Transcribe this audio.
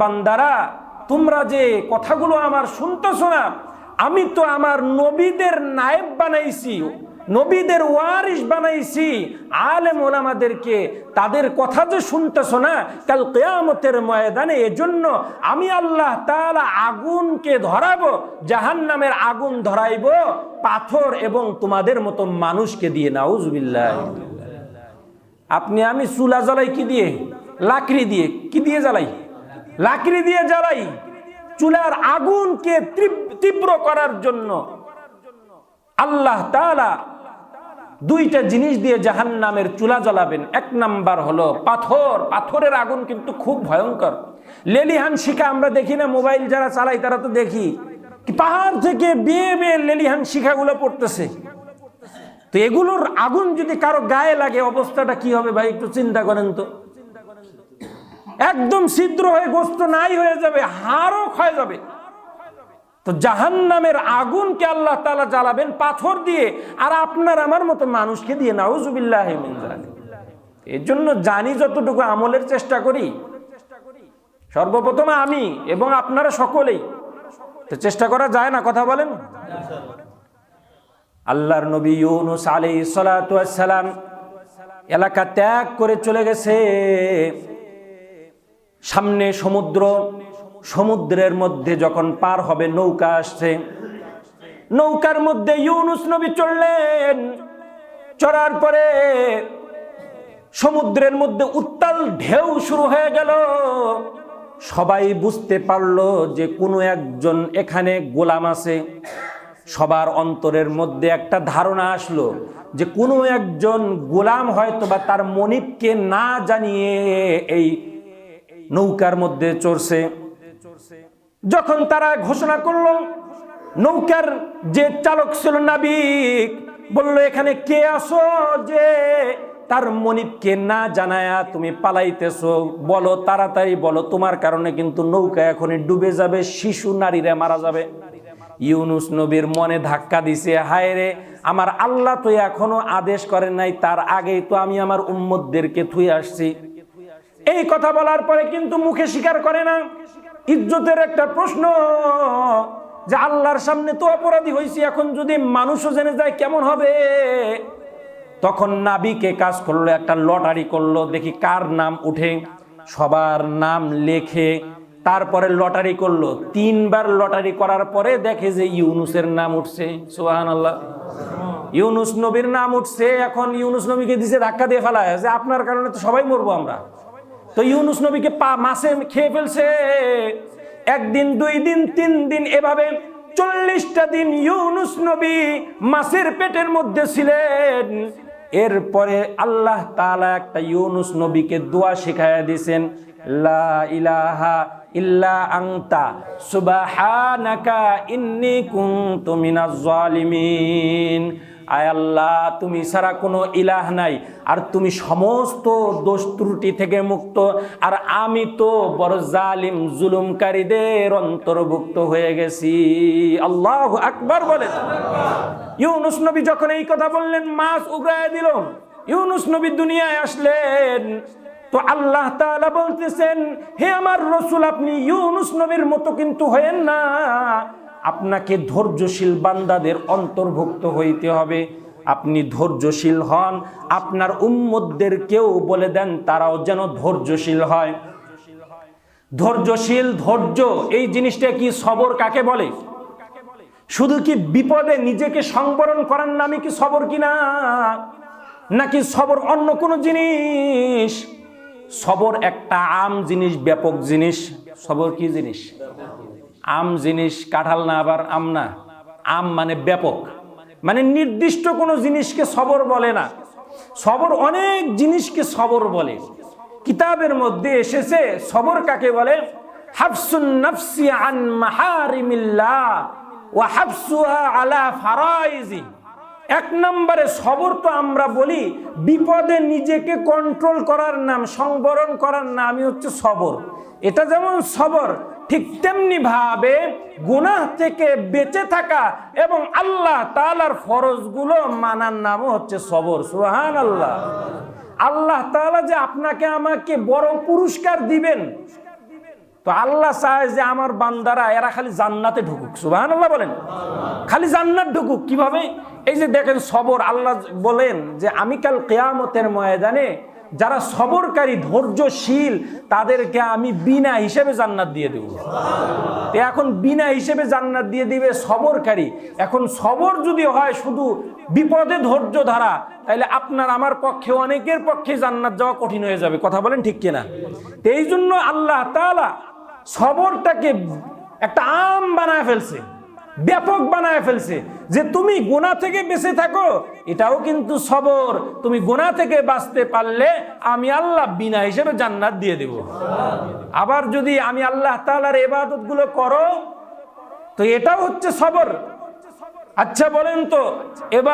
বান্দারা, তোমরা যে কথাগুলো আমার শুনতেছো না, আমি তো আমার নবীদের নায়েব বানাইছি, নবীদের ওয়ারিস বানাইছি। আলেম ওলামাদেরকে তাদের কথা যে শুনতেছো না, কাল কেয়ামতের ময়দানে এজন্য আমি আল্লাহ তালা আগুনকে ধরাবো, জাহান্নামের আগুন ধরাইব, পাথর এবং তোমাদের মতো মানুষকে দিয়ে, নাউজুবিল্লাহ। আপনি আমি চুলা জ্বালাই কি দিয়ে? লাকড়ি দিয়ে, কি দিয়ে জ্বালাই? লাকড়ি দিয়ে জ্বালাই, চুলার আগুনকে তীব্র করার জন্য আল্লাহ তাআলা দুইটা জিনিস দিয়ে জাহান্নামের চুলা জ্বালাবেন। এক নাম্বার হলো পাথর। পাথরের আগুন কিন্তু খুব ভয়ঙ্কর। লেলিহান শিখা আমরা দেখি না, মোবাইল যারা চালাই তারা তো দেখি। পাহাড় থেকে বিয়ে বিয়ে লেলিহান শিখাগুলো পড়তেছে। তো এগুলোর আগুন যদি কারও গায়ে লাগে, অবস্থাটা কি হবে ভাই একটু চিন্তা করেন তো। একদম ছিদ্র হয়ে, গোস্ত নাই হয়ে যাবে, হাড়ও ক্ষয় যাবে। তো জাহান জাহান্নামের আগুনকে আল্লাহ তালা জ্বালাবেন পাথর দিয়ে, আর আপনার আমার মতো মানুষকে দিয়ে, নাউজুবিল্লাহ এর জন্য জানি যতটুকু আমলের চেষ্টা করি, সর্বপ্রথম আমি এবং আপনারা সকলেই। তো চেষ্টা করা যায় না, কথা বলেন? আল্লাহর নবী ইউনুস সালাতু সালাম এলাকা ত্যাগ করে চলে গেছে। সামনে সমুদ্র, সমুদ্রের মধ্যে যখন পার হবে, নৌকা আসছে। নৌকার মধ্যে ইউনুস নবী চললেন। চড়ার পরে সমুদ্রের মধ্যে উত্তাল ঢেউ শুরু হয়ে গেল। সবাই বুঝতে পারল যে কোনো একজন এখানে গোলাম আছে। সবার অন্তরের মধ্যে একটা ধারণা আসলো যে কোনো একজন গোলাম হয়তো বা তার মনিবকে না জানিয়ে এই নৌকার মধ্যে চড়ছে। যখন তারা ঘোষণা করল, নৌকার যে চালক ছিল নাবিক, বলল, এখানে কে আসো যে তার মনিবকে না জানায়া তুমি পালাইতেছো? বলো, তাড়াতাড়ি বলো, তোমার কারণে কিন্তু নৌকা এখনই ডুবে যাবে, শিশু নারীরা মারা যাবে। ইউনুস নবীর মনে ধাক্কা দিছে, হায় রে, আমার আল্লাহ তো এখনও আদেশ করেন নাই, তার আগেই তো আমি আমার উম্মতদেরকে থুই আসছি। এই কথা বলার পরে কিন্তু মুখে স্বীকার করে না। ইজ্জতের একটা প্রশ্ন, যে আল্লাহর সামনে তো অপরাধী হয়েছি এখন যদি মানুষও জেনে যায় কেমন হবে? তখন নাবিকে কাজ করল, একটা লটারি করল, দেখি কার নাম উঠে, সবার নাম লেখে, তারপরে লটারি করল। তিনবার লটারি করার পরে দেখে যে ইউনুসের নাম উঠছে সোহান আল্লাহ ইউনুস নবীর নাম উঠছে, এখন ইউনুস নবীকে দিছে ধাক্কা দিয়ে ফেলায়, যে আপনার কারণে তো সবাই মরবো আমরা। তো ইউনুস নবীকে পা মাসে খেয়ে ফেলছে। একদিন, দুই দিন, তিন দিন এভাবে চল্লিশটা দিন ইউনুস নবী মাছের পেটের মধ্যে ছিলেন। এরপরে আল্লাহ তাআলা একটা ইউনুস নবীকে দোয়া শিখাইয়া দিয়েছেন, লা ইলাহা ইল্লা আংতা সুবাহানাকা জালিমিন আয় আল্লাহ, তুমি ছাড়া কোনো ইলাহ নাই। আর তুমি সমস্ত দোষ ত্রুটি থেকে মুক্ত। আর আমি তো বড় জালিম, জুলুমকারীদের অন্তর্ভুক্ত হয়ে গেছি। আল্লাহ আকবার বলেন ইউনুস নবী যখন এই কথা বললেন, মাছ উগড়ায় দিল। ইউনুস নবী দুনিয়ায় আসলেন। তো আল্লাহ বলতেছেন, হে আমার রসুল, আপনি ইউনুস নবীর মতো কিন্তু হয়েন না। আপনাকে ধৈর্যশীল বান্দাদের অন্তর্ভুক্ত হইতে হবে। আপনি ধৈর্যশীল হন। আপনার উম্মতদেরকেও বলে দেন, তারাও যেন ধৈর্যশীল হয়। ধৈর্যশীল, ধৈর্য, এই জিনিসটা কি সবর কাকে বলে? শুধু কি বিপদে নিজেকে সংবরণ করার নামে কি সবর কিনা? নাকি সবর অন্য কোনো জিনিস? সবর একটা আম জিনিস, ব্যাপক জিনিস। সবর কি জিনিস? আম জিনিস, কাঁঠাল না আবার আম না। আম মানে ব্যাপক। মানে নির্দিষ্ট কোনো জিনিসকে সবর বলে না। সবর অনেক জিনিসকে সবর বলে। কিতাবের মধ্যে এসেছে, সবর কাকে বলে? হাফসুহা এক নম্বরে সবর তো আমরা বলি, বিপদে নিজেকে কন্ট্রোল করার নাম, সংবরণ করার নামই হচ্ছে সবর। এটা যেমন সবর ঠিক তেমনি ভাবে গুনাহ থেকে বেঁচে থাকা এবং আল্লাহ তাআলার ফরজগুলো মানার নামও হচ্ছে সবর। সুহান আল্লাহ আল্লাহ তাআলা যে আপনাকে আমাকে বড় পুরস্কার দিবেন, তো আল্লাহ চায় যে আমার বান্দারা এরা খালি জান্নাতে ঢুকুক। সুবাহান আল্লাহ বলেন। খালি জান্নাত ঢুকুক কীভাবে? এই যে দেখেন সবর, আল্লাহ বলেন যে আমি কাল কেয়ামতের ময়দানে যারা সবরকারী, ধৈর্যশীল, তাদেরকে আমি বিনা হিসেবে জান্নাত দিয়ে দেব। এখন বিনা হিসেবে জান্নাত দিয়ে দিবে সবরকারী। এখন সবর যদি হয় শুধু বিপদে ধৈর্য ধরা তাহলে আপনার আমার পক্ষে, অনেকের পক্ষে জান্নাত যাওয়া কঠিন হয়ে যাবে। কথা বলেন ঠিক কিনা? এই জন্য আল্লাহ তাআলা সবরটাকে একটা আম বানায় ফেলছে। ব্যাপক বানায় ফেলছে। যে তুমি গোনা থেকে বেঁচে থাকো, এটাও কিন্তু সবর। তুমি গোনা থেকে বাঁচতে পারলে আমি আল্লাহ বিনা হিসেবে জান্নাত দিয়ে দেব। আবার যদি আমি আল্লাহ তালার এবাদতগুলো করো, তো এটাও হচ্ছে সবর। আচ্ছা বলেন তো, এবার